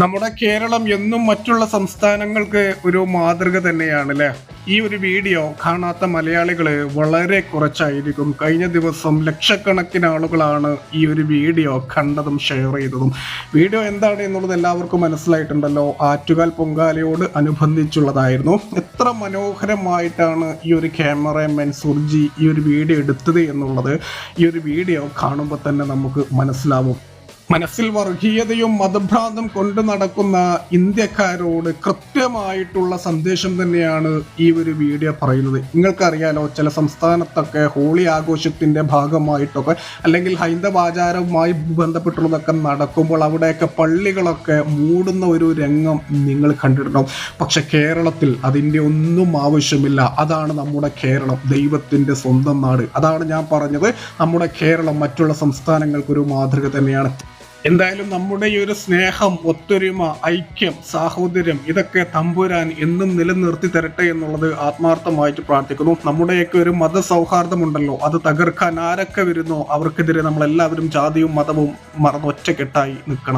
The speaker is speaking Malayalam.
നമ്മുടെ കേരളം എന്നും മറ്റുള്ള സംസ്ഥാനങ്ങൾക്ക് ഒരു മാതൃക തന്നെയാണ് അല്ലേ ഈ ഒരു വീഡിയോ കാണാത്ത മലയാളികൾ വളരെ കുറച്ചായിരിക്കും. കഴിഞ്ഞ ദിവസം ലക്ഷക്കണക്കിന് ആളുകളാണ് ഈ ഒരു വീഡിയോ കണ്ടതും ഷെയർ ചെയ്തതും. വീഡിയോ എന്താണ് എന്നുള്ളത് എല്ലാവർക്കും മനസ്സിലായിട്ടുണ്ടല്ലോ. ആറ്റുകാൽ പൊങ്കാലയോട് അനുബന്ധിച്ചുള്ളതായിരുന്നു. എത്ര മനോഹരമായിട്ടാണ് ഈ ഒരു ക്യാമറമാൻ സുർജി ഈ ഒരു വീഡിയോ എടുത്തത് എന്നുള്ളത് ഈ ഒരു വീഡിയോ കാണുമ്പോൾ തന്നെ നമുക്ക് മനസ്സിലാവും. മനസ്സിൽ വർഗീയതയും മതഭ്രാന്തം കൊണ്ടു നടക്കുന്ന ഇന്ത്യക്കാരോട് കൃത്യമായിട്ടുള്ള സന്ദേശം തന്നെയാണ് ഈ ഒരു വീഡിയോ പറയുന്നത്. നിങ്ങൾക്കറിയാലോ ചില സംസ്ഥാനത്തൊക്കെ ഹോളി ആഘോഷത്തിന്റെ ഭാഗമായിട്ടൊക്കെ അല്ലെങ്കിൽ ഹൈന്ദവാചാരവുമായി ബന്ധപ്പെട്ടുള്ളതൊക്കെ നടക്കുമ്പോൾ അവിടെയൊക്കെ പള്ളികളൊക്കെ മൂടുന്ന ഒരു രംഗം നിങ്ങൾ കണ്ടിട്ടുണ്ടാവും. പക്ഷെ കേരളത്തിൽ അതിന്റെ ഒന്നും ആവശ്യമില്ല. അതാണ് നമ്മുടെ കേരളം ദൈവത്തിന്റെ സ്വന്തം നാട്. അതാണ് ഞാൻ പറഞ്ഞത്. നമ്മുടെ കേരളം മറ്റുള്ള സംസ്ഥാനങ്ങൾക്കൊരു മാതൃക തന്നെയാണ്. എന്തായാലും നമ്മുടെ ഈ ഒരു സ്നേഹം ഒത്തൊരുമ ഐക്യം സാഹോദര്യം ഇതൊക്കെ തമ്പുരാൻ എന്നും നിലനിർത്തി തരട്ടെ എന്നുള്ളത് ആത്മാർത്ഥമായിട്ട് പ്രാർത്ഥിക്കുന്നു. നമ്മുടെയൊക്കെ ഒരു മത മതസൗഹാർദ്ദമുണ്ടല്ലോ അത് തകർക്കാൻ ആരൊക്കെ വരുന്നോ അവർക്കെതിരെ നമ്മളെല്ലാവരും ജാതിയും മതവും മറന്ന് ഒറ്റക്കെട്ടായി നിൽക്കണം.